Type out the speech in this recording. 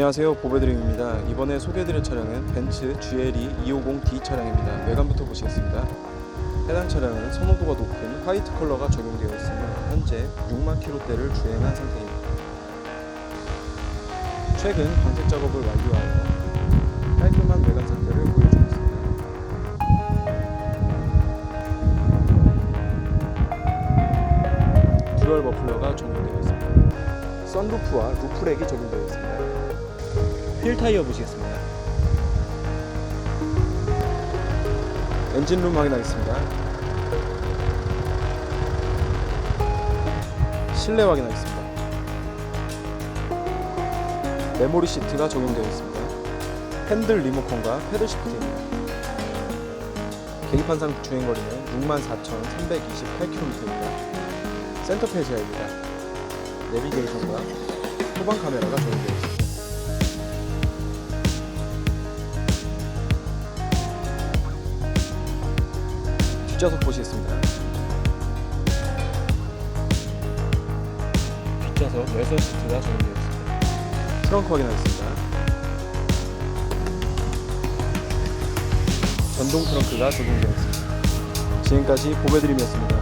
안녕하세요. 보배드림입니다. 이번에 소개해드릴 차량은 벤츠 GLE 250D 차량입니다. 외관부터 보시겠습니다. 해당 차량은 선호도가 높은 화이트 컬러가 적용되어 있으며 현재 6만 킬로대를 주행한 상태입니다. 최근 광택 작업을 완료하여 깔끔한 외관 상태를 보여주고 있습니다. 듀얼 머플러가 적용되어 있습니다. 썬루프와 루프렉이 적용되어 있습니다 휠 타이어 보시겠습니다. 엔진룸 확인하겠습니다. 실내 확인하겠습니다. 메모리 시트가 적용되어 있습니다. 핸들 리모컨과 패들 시프트입니다. 계기판상 주행거리는 64,328km입니다. 센터 페이지입니다. 내비게이션과 후방 카메라가 적용되어 있습니다. 뒷좌석 보시겠습니다. 뒷좌석 레서 시트가 적용되어 있습니다. 트렁크 확인하겠습니다. 전동 트렁크가 적용되어 있습니다. 지금까지 보배드림이었습니다.